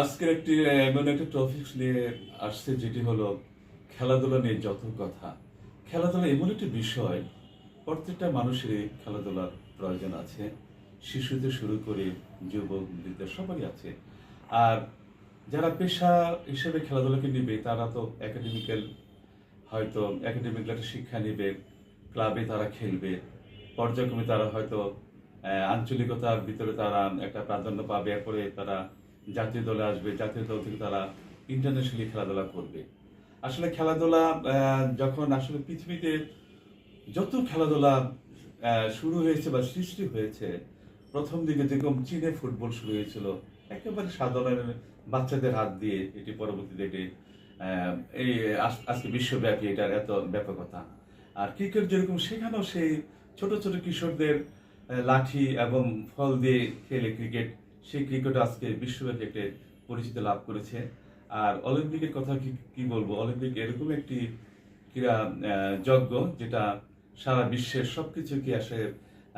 আজকের একটি এমন একটা টপিক নিয়ে আসছে যেটি হলো খেলাধুলা নিয়ে যত কথা। খেলাধুলা এমন একটি বিষয়, প্রত্যেকটা মানুষেরই খেলাধুলার প্রয়োজন আছে। শিশুদের শুরু করে, যুবক, বৃদ্ধ, সবারই আছে। আর যারা পেশা হিসেবে খেলাধুলাকে নিবে, তারা তো একাডেমিক্যাল হয়তো একাডেমিক একটা শিক্ষা নেবে ক্লাবে তারা খেলবে। পর্যায়ক্রমে তারা হয়তো আঞ্চলিকতার ভিতরে তারা একটা প্রাধান্য পাবে, এরপরে তারা জাতীয় দলে আসবে, জাতীয় দল থেকে তারা ইন্টারন্যাশনালি খেলাধুলা করবে। আসলে খেলাধুলা যখন আসলে পৃথিবীতে যত খেলাধুলা শুরু হয়েছে বা সৃষ্টি হয়েছে, প্রথম দিকে যেরকম চীনে ফুটবল শুরু হয়েছিল, একেবারে সাধারণ বাচ্চাদের হাত দিয়ে এটি পরবর্তীতে এটি এই আজ- আজকে বিশ্বব্যাপী এটার এত ব্যাপকতা। আর ক্রিকেট যেরকম সেখানেও সেই ছোট ছোট কিশোরদের লাঠি এবং ফল দিয়ে খেলে ক্রিকেট সেই ক্রিকেট আজকে বিশ্বব্যাপী একটা পরিচিতি লাভ করেছে। আর অলিম্পিকের কথা কি কি বলব? অলিম্পিক এরকম একটি ক্রীড়া যজ্ঞ যেটা সারা বিশ্বের সবকিছুকে আসে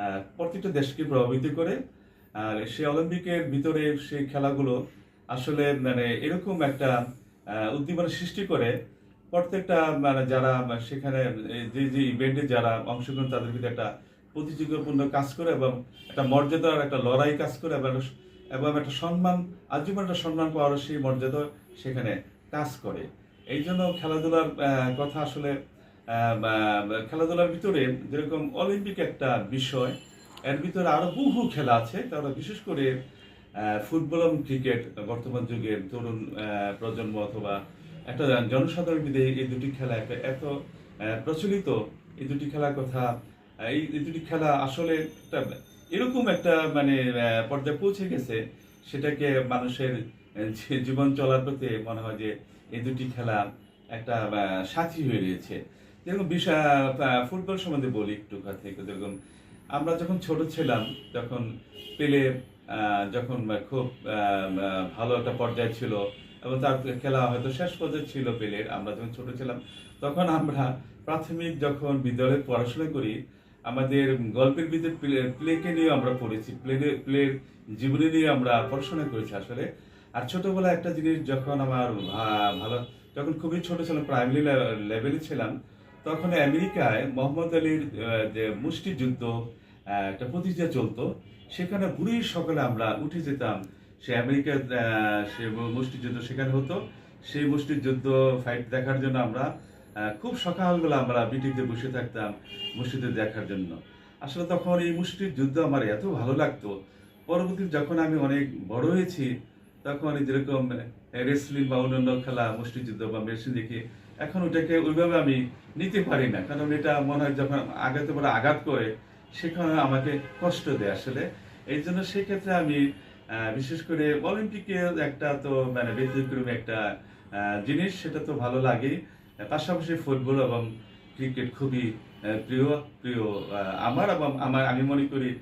আহ, প্রত্যেকটা দেশকে প্রভাবিত করে। আর সেই অলিম্পিকের ভিতরে সেই খেলাগুলো আসলে মানে এরকম একটা উদ্দীপনা সৃষ্টি করে। প্রত্যেকটা মানে যারা সেখানে যে যে ইভেন্টে যারা অংশগ্রহণ তাদের ভিতরে একটা প্রতিযোগিতাপূর্ণ কাজ করে এবং একটা মর্যাদার একটা লড়াই কাজ করে। এবং এবং একটা সম্মান আজীবন একটা সম্মান পাওয়ার সেই মর্যাদা সেখানে কাজ করে। এই জন্য খেলাধুলার কথা আসলে খেলাধুলার ভিতরে যেরকম অলিম্পিক একটা বিষয়, এর ভিতরে আরও বহু খেলা আছে। তারা বিশেষ করে ফুটবল এবং ক্রিকেট, বর্তমান যুগের তরুণ প্রজন্ম অথবা একটা জনসাধারণ মধ্যে এই দুটি খেলা এত প্রচলিত। এই দুটি খেলার কথা এই দুটি খেলা আসলে একটা এরকম একটা মানে পর্যায়ে পৌঁছে গেছে। সেটাকে মানুষের জীবন চলার প্রতি মনে হয় যে এই দুটি খেলা একটা সাথী হয়ে রয়েছে যেরকম বিষয় ফুটবল সম্বন্ধে বলি একটু কথা যেরকম আমরা যখন ছোট ছিলাম, তখন পেলে যখন খুব ভালো একটা পর্যায়ে ছিল এবং তার খেলা হয়তো শেষ পর্যায়ে ছিল পেলের, আমরা যখন ছোট ছিলাম, তখন আমরা প্রাথমিক যখন বিদ্যালয়ে পড়াশোনা করি আমাদের গল্পের ভিতরে প্লে- প্লেকে নিয়ে আমরা পড়েছি। প্লে প্লের জীবনী নিয়ে আমরা পড়াশোনা করেছি আসলে। আর ছোটবেলায় একটা জিনিস যখন আমার ভালো যখন খুবই ছোট ছিলাম প্রাইমারি লেভেলে ছিলাম তখন আমেরিকায় মোহাম্মদ আলীর যে মুষ্টিযুদ্ধ একটা প্রতিযোগিতা চলতো। সেখানে বুড়ির সকালে আমরা উঠে যেতাম। সে আমেরিকার আহ, সে মুষ্টিযুদ্ধ সেখানে হতো। সেই মুষ্টিযুদ্ধ ফাইট দেখার জন্য আমরা খুব সকালবেলা আমরা বিটিতে বসে থাকতাম মুষ্টিযুদ্ধ দেখার জন্য। আসলে তখন এই মুষ্টির যুদ্ধ আমার এত ভালো লাগতো। পরবর্তী যখন আমি অনেক বড় হয়েছি, তখন যেরকম রেসলিং বা অন্যান্য খেলা মুষ্টি যুদ্ধ বা মেশিন দেখি, এখন ওটাকে ওইভাবে আমি নিতে পারি না। কারণ এটা মনে হয় যখন আঘাতে পরে আঘাত করে, সেখানে আমাকে কষ্ট দেয় আসলে। এই জন্য সেক্ষেত্রে আমি বিশেষ করে অলিম্পিকে একটা তো মানে ব্যতিক্রমী একটা জিনিস, সেটা তো ভালো লাগেই। পাশাপাশি ফুটবল এবং ক্রিকেট খুবই প্রিয় প্রিয় আমার এবং আমার, আমি মনে করি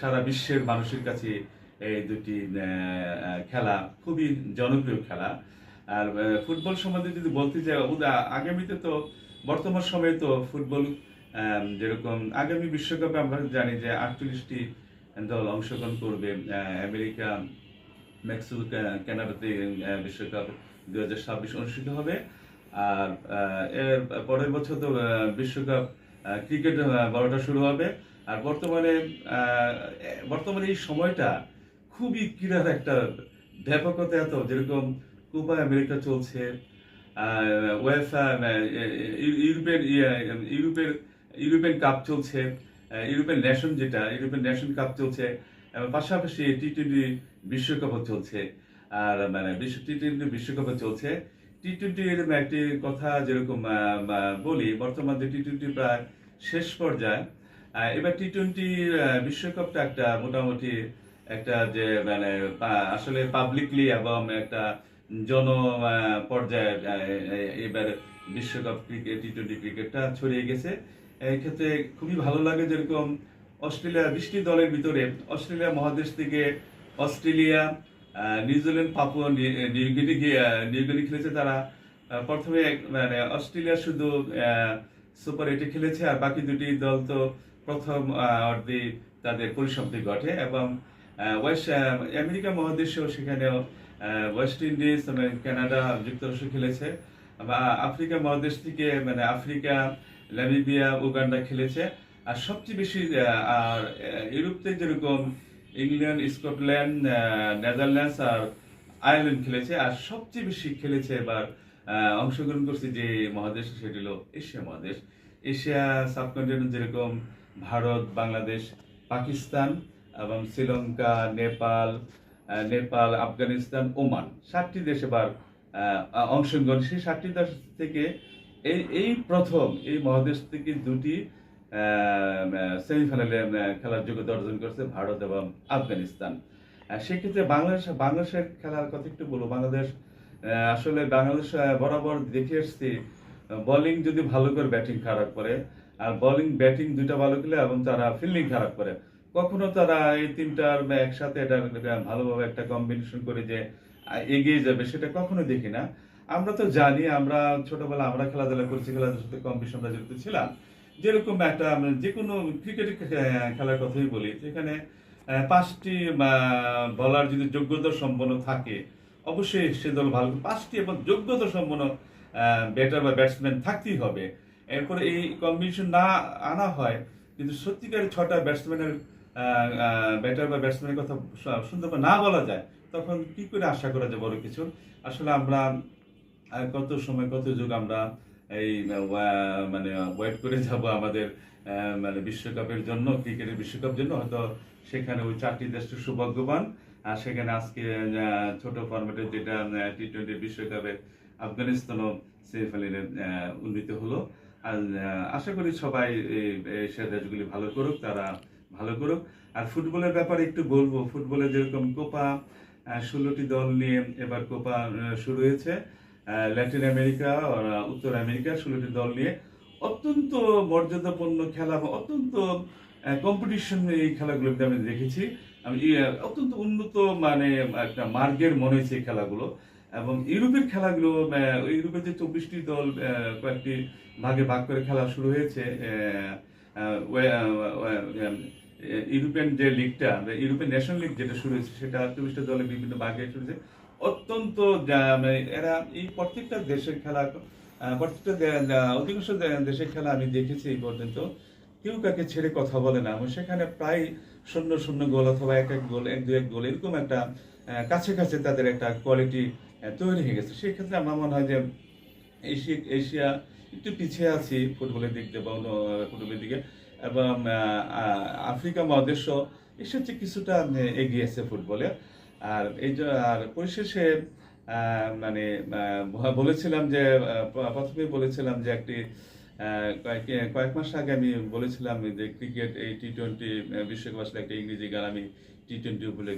সারা বিশ্বের মানুষের কাছে এই দুটি খেলা খুবই জনপ্রিয় খেলা। আর ফুটবল সম্বন্ধে যদি বলতে উদা- আগামীতে তো, বর্তমান সময়ে তো ফুটবল যেরকম আগামী বিশ্বকাপে আমরা জানি যে আটচল্লিশটি দল অংশগ্রহণ করবে আমেরিকা, মেক্সিকো কানাডাতে বিশ্বকাপ দুই হাজার ছাব্বিশ অনুষ্ঠিত হবে। পরের বছর তো বিশ্বকাপ ক্রিকেট বারোটা শুরু হবে। আর বর্তমানে বর্তমানে এই সময়টা খুবই ক্রীড়ার একটা ব্যাপকতা এত যেরকম কোপা আমেরিকা চলছে ওয়েফা ইউরোপের ইয়ে, ইউরোপের ইউরোপিয়ান কাপ চলছে ইউরোপিয়ান ন্যাশন যেটা ইউরোপিয়ান ন্যাশন কাপ চলছে এবং পাশাপাশি টি টোয়েন্টি বিশ্বকাপও চলছে আর মানে বিশ্ব টি টোয়েন্টি বিশ্বকাপও চলছে। টি টোয়েন্টির একটি কথা যেরকম বলি, বর্তমান যে টি টোয়েন্টি প্রায় শেষ পর্যায়ে এবার টি টোয়েন্টি বিশ্বকাপটা একটা মোটামুটি একটা যে মানে আসলে পাবলিকলি এবং একটা জন পর্যায়ে এবার বিশ্বকাপ ক্রিকেট টি টোয়েন্টি ক্রিকেটটা ছড়িয়ে গেছে। এই ক্ষেত্রে খুবই ভালো লাগে যেরকম অস্ট্রেলিয়া বৃষ্টি দলের ভিতরে অস্ট্রেলিয়া মহাদেশ থেকে Australia New Zealand Papua New Guinea New Guinea খেলেছে তারা। প্রথমে মানে অস্ট্রেলিয়া শুধু সুপার এইটে খেলেছে আর বাকি দুটি দল তো প্রথম অর্ধে তাদের পরিসমাপ্তি ঘটে এবং ওয়েস্ট আমেরিকা মহাদেশেও সেখানেও ওয়েস্ট ইন্ডিজ কানাডা, যুক্তরাষ্ট্র খেলেছে। বা আফ্রিকা মহাদেশ থেকে মানে আফ্রিকা নামিবিয়া উগান্ডা খেলেছে। আর সবচেয়ে বেশি আর ইউরোপ যেরকম ইংল্যান্ড স্কটল্যান্ড নেদারল্যান্ডস আর আয়ারল্যান্ড খেলেছে। আর সবচেয়ে বেশি খেলেছে এবার অংশগ্রহণ করছে যে মহাদেশ, সেটি হলো এশিয়া মহাদেশ। এশিয়া সাবকন্টিনেন্ট যেরকম ভারত, বাংলাদেশ, পাকিস্তান এবং শ্রীলঙ্কা, নেপাল নেপাল, আফগানিস্তান, ওমান। সাতটি দেশ এবার অংশগ্রহণ। সেই সাতটি দেশ থেকে এই এই প্রথম, এই মহাদেশ থেকে দুটি সেমিফাইনালে খেলার যোগ্যতা অর্জন করেছে ভারত এবং আফগানিস্তান। সেক্ষেত্রে বাংলাদেশ, বাংলাদেশের খেলার কথা একটু বলব। বাংলাদেশ আসলে বাংলাদেশ বরাবর দেখে এসছি বোলিং যদি ভালো করে ব্যাটিং খারাপ করে, আর বোলিং ব্যাটিং দুইটা ভালো খেলে এবং তারা ফিল্ডিং খারাপ করে, কখনো তারা এই তিনটার একসাথে এটা ভালোভাবে একটা কম্বিনেশন করে যে এগিয়ে যাবে, সেটা কখনো দেখি না। আমরা তো জানি, আমরা ছোটবেলা আমরা খেলাধুলা করছি, খেলাধুলার সাথে কম বেশি আমরা জড়িত ছিলাম। যেরকম একটা যে কোনো ক্রিকেট খেলার কথাই বলি, যেখানে পাঁচটি বলার যদি যোগ্যতা সম্পন্ন থাকে, অবশ্যই সে দল ভালো পাঁচটি এবং যোগ্যতা সম্পন্ন ব্যাটার বা ব্যাটসম্যান থাকতেই হবে। এরপরে এই কম্বিনেশন না আনা হয়, কিন্তু সত্যিকার ছটা ব্যাটসম্যানের ব্যাটার বা ব্যাটসম্যানের কথা সু- সুন্দরভাবে না বলা যায়, তখন কি করে আশা করা যায় বড় কিছু? আসলে আমরা কত সময় কত যুগ আমরা এই মানে ওয়েট করে যাব আমাদের মানে বিশ্বকাপের জন্য, ক্রিকেটের বিশ্বকাপ জন্য। হয়তো সেখানে ওই চারটি দেশটি সৌভাগ্যবান। আর সেখানে আজকে ছোট ফরম্যাটের যেটা টি টোয়েন্টি বিশ্বকাপে আফগানিস্তানও সেমিফাইনালে উন্নীত হলো। আর আশা করি সবাই এশিয়া দেশগুলি ভালো করুক, তারা ভালো করুক। আর ফুটবলের ব্যাপারে একটু বলব, ফুটবলে যেরকম কোপা ষোলোটি দল নিয়ে এবার কোপা শুরু হয়েছে। ল্যাটিন আমেরিকা উত্তর আমেরিকা ষোলোটি দল নিয়ে অত্যন্ত মর্যাদাপূর্ণ খেলা বা অত্যন্ত কম্পিটিশন এই খেলাগুলোতে আমি দেখেছি। আমি অত্যন্ত উন্নত মানে একটা মার্গের মনে হয়েছে এই খেলাগুলো। এবং ইউরোপের খেলাগুলো ইউরোপের যে চব্বিশটি দল কয়েকটি ভাগে ভাগ করে খেলা শুরু হয়েছে ইউরোপিয়ান যে লিগটা ইউরোপিয়ান ন্যাশনাল লিগ যেটা শুরু হয়েছে, সেটা চব্বিশটা দলে বিভিন্ন ভাগে শুরু হয়েছে। অত্যন্ত মানে এরা এই প্রত্যেকটা দেশের খেলা প্রত্যেকটা অধিকাংশ দেশের খেলা আমি দেখেছি এই পর্যন্ত। কেউ কাকে ছেড়ে কথা বলে না। সেখানে প্রায় শূন্য শূন্য গোল অথবা এক এক গোল, এক দু এক গোল এরকম একটা কাছে কাছে তাদের একটা কোয়ালিটি তৈরি হয়ে গেছে। সেক্ষেত্রে আমার মনে হয় যে এশিয়া এশিয়া একটু পিছিয়ে আছি ফুটবলের দিক দিয়ে বা অন্য ফুটবলের দিকে। এবং আফ্রিকা মহাদেশ চেয়ে কিছুটা এগিয়েছে ফুটবলে। আর এই আর পরিশেষে মানে বলেছিলাম যে প্রথমে বলেছিলাম যে একটি কয়েক- মাস আগে আমি বলেছিলাম যে ক্রিকেট এই টি টোয়েন্টি বিশ্বকাপ আসলে একটা ইংরেজি গান আমি টি টোয়েন্টি উপরে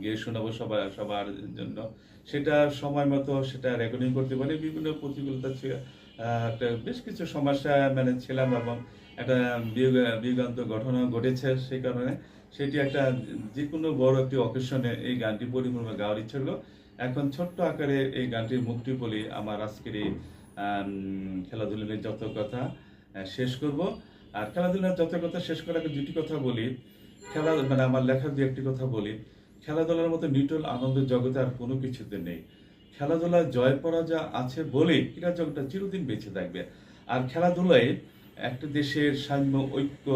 গিয়ে শোনাবো সবার সবার জন্য। সেটা সময় মতো সেটা রেকর্ডিং করতে পারি। বিভিন্ন প্রতিকূলতা ছিল একটা বেশ কিছু সমস্যা মানে ছিলাম এবং একটা বিয়োগান্ত ঘটনা ঘটেছে সেই কারণে। সেটি একটা যে কোনো বড় একটি অকেশনে এই গানটি পরিপূর্ণ গাওয়ার ইচ্ছা হলো। এখন ছোট্ট আকারে এই গানটির মুক্তি বলি আমার আজকের এই খেলাধুলার যত কথা শেষ করব। আর খেলাধুলার যত কথা শেষ করার আগে দুটি কথা বলি। খেলা মানে আমার লেখার দু একটি কথা বলি। খেলাধুলার মতো নিটল আনন্দের জগতে আর কোনো কিছুতে নেই। খেলাধুলায় জয় পরাজয় আছে বলেই ক্রীড়া জগৎটা চিরদিন বেঁচে থাকবে। আর খেলাধুলায় একটা দেশের সাম্য, ঐক্য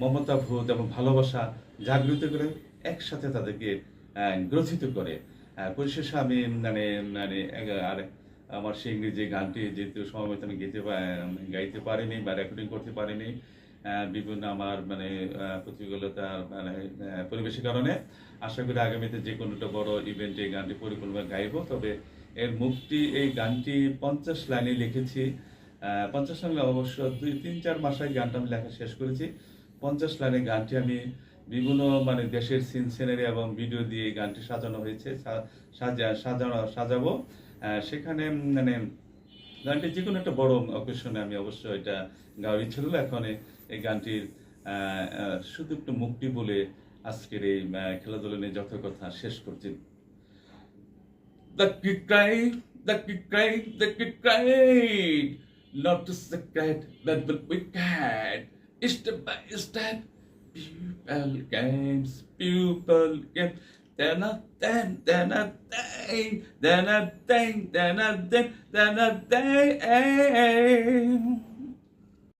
মমতা মমতাবোধ এবং ভালোবাসা জাগৃত করে একসাথে তাদেরকে গ্রথিত করে। পরিশেষে আমি মানে মানে আর আমার সেই ইংরেজি গানটি যেহেতু সমবেত আমি গেতে গাইতে পারিনি বা রেকর্ডিং করতে পারিনি বিভিন্ন আমার মানে প্রতিকূলতা মানে পরিবেশের কারণে আশা করি আগামীতে যে কোনোটা বড় ইভেন্টে এই গানটি পরিপূর্ণভাবে গাইব। তবে এর মুক্তি এই গানটি পঞ্চাশ লাইনে লিখেছি। পঞ্চাশ লাইনে অবশ্য দুই, তিন, চার মাস আগে গানটা আমি লেখা শেষ করেছি। পঞ্চাশ লাইনে গানটি আমি বিভিন্ন মানে দেশের সিন সিনারি এবং ভিডিও দিয়ে গানটি সাজানো হয়েছে সাজা সাজানো সাজাবো। সেখানে মানে গানটি যে কোনো একটা বড় অকেশনে আমি অবশ্যই এটা গাওয়ার ইচ্ছে হলো এখন এই গানটির শুধু একটু মুক্তি বলে আজকের এই খেলাধুলা নিয়ে যত কথা শেষ করছি। Not to secret that the wicked, step by step, Pupil games, pupil games. Then a then, then a day, then a day, then a day, then a day.